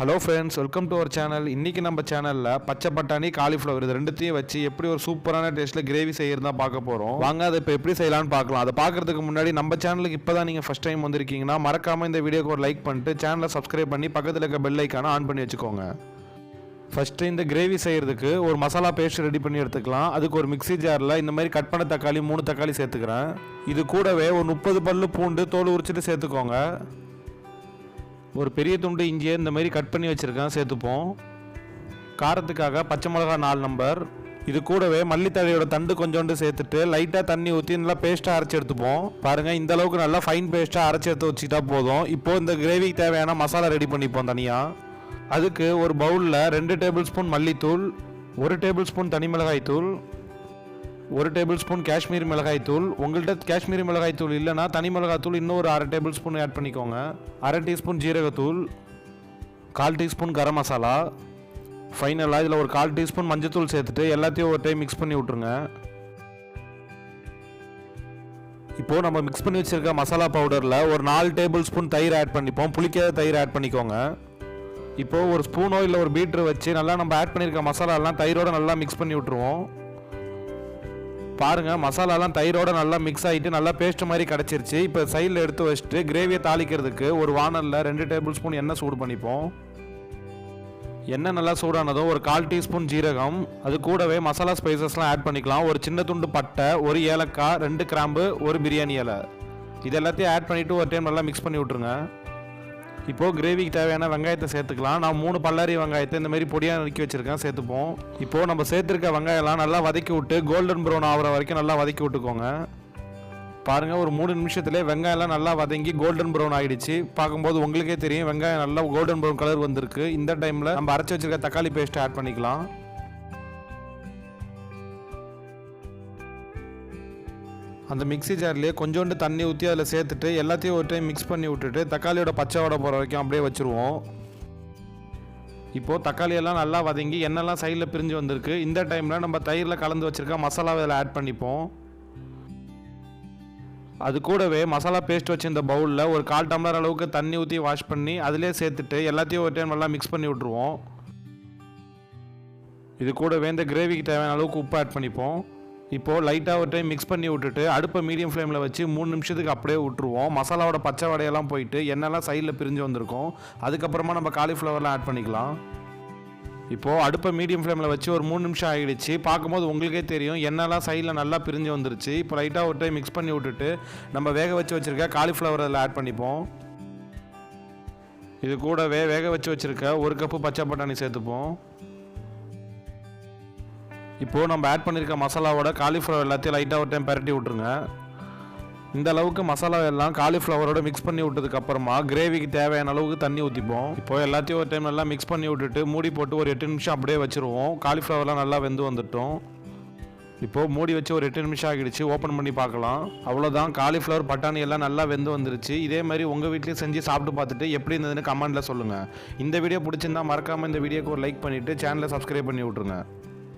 Hello friends welcome to our channel இன்றைக்கி நம்ம சேனலில் பச்சை பட்டாணி காலிஃப்ளவர் இது ரெண்டுத்தையும் வச்சு எப்படி ஒரு சூப்பரான டேஸ்ட்டில் கிரேவி செய்யறதா பார்க்க போகிறோம் வாங்க அதை இப்போ எப்படி செய்யலாம்னு பார்க்கலாம். அதை பார்க்கறதுக்கு முன்னாடி நம்ம சேனலுக்கு இப்போ தான் நீங்கள் ஃபஸ்ட் டைம் வந்திருக்கீங்கன்னா மறக்காமல் இந்த வீடியோக்கு ஒரு லைக் பண்ணிட்டு சேனலை சப்ஸ்கிரைப் பண்ணி பக்கத்தில் இருக்க பெல் ஐக்கான ஆன் பண்ணி வச்சுக்கோங்க. ஃபஸ்ட்டு இந்த கிரேவி செய்கிறதுக்கு ஒரு மசாலா பேஸ்ட் ரெடி பண்ணி எடுத்துக்கலாம். அதுக்கு ஒரு மிக்சி ஜாரில் இந்த மாதிரி கட் பண்ண தக்காளி மூணு தக்காளி சேர்த்துக்கிறேன். இது கூடவே ஒரு முப்பது பல்லு பூண்டு தோல் உரிச்சிட்டு சேர்த்துக்கோங்க. ஒரு பெரிய துண்டு இஞ்சியை இந்த மாதிரி கட் பண்ணி வச்சுருக்கேன் சேர்த்துப்போம். காரத்துக்காக பச்சை மிளகா நாலு நம்பர் இது கூடவே மல்லித்தழையோட தண்டு கொஞ்சோண்டு சேர்த்துட்டு லைட்டாக தண்ணி ஊற்றி நல்லா பேஸ்ட்டாக அரைச்சி எடுத்துப்போம். பாருங்கள் இந்த அளவுக்கு நல்லா ஃபைன் பேஸ்ட்டாக அரைச்சி எடுத்து வச்சுக்கிட்டா போதும். இப்போ இந்த கிரேவிக்கு தேவையான மசாலா ரெடி பண்ணிப்போம் தனியாக அதுக்கு ஒரு பவுலில் ரெண்டு டேபிள் ஸ்பூன் மல்லித்தூள் ஒரு டேபிள் ஸ்பூன் தனி மிளகாய் தூள் ஒரு டேபிள் ஸ்பூன் காஷ்மீர் மிளகாய் தூள். உங்கள்கிட்ட காஷ்மீரி மிளகாய் தூள் இல்லைனா தனி மிளகாய் தூள் இன்னும் ஒரு அரை டேபிள் ஸ்பூன் ஆட் பண்ணிக்கோங்க. அரை டீஸ்பூன் ஜீரகத்தூள் கால் டீஸ்பூன் கரம் மசாலா. ஃபைனலாக இதில் ஒரு கால் டீஸ்பூன் மஞ்சத்தூள் சேர்த்துட்டு எல்லாத்தையும் ஒரு டைம் மிக்ஸ் பண்ணி விட்ருங்க இப்போது நம்ம மிக்ஸ் பண்ணி வச்சுருக்க மசாலா பவுடரில் ஒரு நாலு டேபிள் ஸ்பூன் தயிர் ஆட் பண்ணிப்போம். புளிக்காத தயிர் ஆட் பண்ணிக்கோங்க. இப்போது ஒரு ஸ்பூனோ இல்லை ஒரு பீட்ரு வச்சு நல்லா நம்ம ஆட் பண்ணியிருக்க மசாலாலாம் தயிரோட நல்லா மிக்ஸ் பண்ணி விட்ருவோம் பாருங்க மசாலாலாம் தயிரோட நல்லா மிக்ஸ் ஆகிட்டு நல்லா பேஸ்ட் மாதிரி கிடச்சிருச்சு. இப்போ சைடில் எடுத்து வச்சுட்டு கிரேவியை தாளிக்கிறதுக்கு ஒரு வானலில் ரெண்டு டேபிள் ஸ்பூன் எண்ணெய் சூடு பண்ணிப்போம். எண்ணெய் நல்லா சூடானதும் ஒரு கால் டீஸ்பூன் ஜீரகம் அது கூடவே மசாலா ஸ்பைசஸ்லாம் ஆட் பண்ணிக்கலாம். ஒரு சின்ன துண்டு பட்டை ஒரு ஏலக்காய் ரெண்டு கிராம்பு ஒரு பிரியாணி இலை. இது எல்லாத்தையும் ஆட் பண்ணிவிட்டு ஒரு டைம் நல்லா மிக்ஸ் பண்ணி விட்ருங்க இப்போது கிரேவிக்கு தேவையான வெங்காயத்தை சேர்த்துக்கலாம். நான் மூணு பல்லாரி வெங்காயத்தை இந்த மாதிரி பொடியாக நறுக்கி வச்சுருக்கேன் சேர்த்துப்போம். இப்போது நம்ம சேர்த்துருக்க வெங்காயம்லாம் நல்லா வதக்கி விட்டு கோல்டன் ப்ரௌன் ஆகிற வரைக்கும் நல்லா வதக்கி விட்டுக்கோங்க. பாருங்கள் ஒரு மூணு நிமிஷத்துலேயே வெங்காயம்லாம் நல்லா வதங்கி கோல்டன் ப்ரௌன் ஆகிடுச்சு பார்க்கும்போது உங்களுக்கே தெரியும் வெங்காயம் நல்லா கோல்டன் ப்ரௌன் கலர் வந்திருக்கு. இந்த டைமில் நம்ம அரைச்சி வச்சிருக்க தக்காளி பேஸ்ட்டை ஆட் பண்ணிக்கலாம். அந்த மிக்ஸி ஜார்லேயே கொஞ்சோண்டு தண்ணி ஊற்றி அதில் சேர்த்துட்டு எல்லாத்தையும் ஒரு டைம் மிக்ஸ் பண்ணி விட்டுட்டு தக்காளியோட பச்சை வடை போகிற வரைக்கும் அப்படியே வச்சுருவோம். இப்போது தக்காளியெல்லாம் நல்லா வதங்கி எண்ணெய்லாம் சைடில் பிரிஞ்சு வந்திருக்கு. இந்த டைமில் நம்ம தயிரில் கலந்து வச்சுருக்க மசாலாவை இதில் ஆட் பண்ணிப்போம். அது கூடவே மசாலா பேஸ்ட் வச்சு இந்த பவுலில் ஒரு கால் டம்ளர் அளவுக்கு தண்ணி ஊற்றி வாஷ் பண்ணி அதிலே சேர்த்துட்டு எல்லாத்தையும் ஒரு டைம் நல்லா மிக்ஸ் பண்ணி விட்ருவோம் இது கூடவே இந்த கிரேவிக்கு தேவையான அளவுக்கு உப்பு ஆட் பண்ணிப்போம். இப்போது லைட்டாக ஒரு டைம் மிக்ஸ் பண்ணி விட்டுட்டு அடுப்பை மீடியம் ஃப்ளேமில் வச்சு மூணு நிமிஷத்துக்கு அப்படியே விட்டுருவோம். மசாலாவோட பச்சை வடையெல்லாம் போயிட்டு எண்ணெய்லாம் சைடில் பிரிஞ்சு வந்திருக்கும். அதுக்கப்புறமா நம்ம காலிஃப்ளவர்லாம் ஆட் பண்ணிக்கலாம். இப்போது அடுப்பை மீடியம் ஃப்ளேமில் வச்சு ஒரு மூணு நிமிஷம் ஆகிடுச்சு பார்க்கும்போது உங்களுக்கே தெரியும் எண்ணெய்லாம் சைடில் நல்லா பிரிஞ்சு வந்துருச்சு. இப்போ லைட்டாக ஒரு டைம் மிக்ஸ் பண்ணி விட்டுட்டு நம்ம வேக வச்சு வச்சுருக்க காலிஃப்ளவர் அதில் ஆட் பண்ணிப்போம். இது கூடவே வேக வச்சு வச்சுருக்க ஒரு கப்பு பச்சை பட்டாணி சேர்த்துப்போம். இப்போது நம்ம ஆட் பண்ணியிருக்க மசாலாவோட காலிஃப்ளவர் எல்லாத்தையும் லைட்டாக ஒரு டைம் பரட்டி விட்ருங்க இந்த அளவுக்கு மசாலா எல்லாம் காலிஃப்ளவரோட மிக்ஸ் பண்ணி விட்டதுக்கப்புறமா கிரேவிக்கு தேவையான அளவுக்கு தண்ணி ஊற்றிப்போம் இப்போ எல்லாத்தையும் ஒரு டைம் நல்லா மிக்ஸ் பண்ணி விட்டுட்டு மூடி போட்டு ஒரு எட்டு நிமிஷம் அப்படியே வச்சுருவோம். காலிஃப்ளவர்லாம் நல்லா வெந்து வந்துட்டோம். இப்போது மூடி வச்சு ஒரு எட்டு நிமிஷம் ஆகிடுச்சு. ஓப்பன் பண்ணி பார்க்கலாம். அவ்வளோதான் காலிஃப்ளவர் பட்டாணி எல்லாம் நல்லா வெந்து வந்துருச்சு. இதே மாதிரி உங்கள் வீட்லேயும் செஞ்சு சாப்பிட்டு பார்த்துட்டு எப்படி இருந்ததுன்னு கமெண்ட்டில் சொல்லுங்கள் இந்த வீடியோ பிடிச்சிருந்தா மறக்காமல் இந்த வீடியோக்கு ஒரு லைக் பண்ணிவிட்டு சேனலை சப்ஸ்கிரைப் பண்ணி விட்ருங்க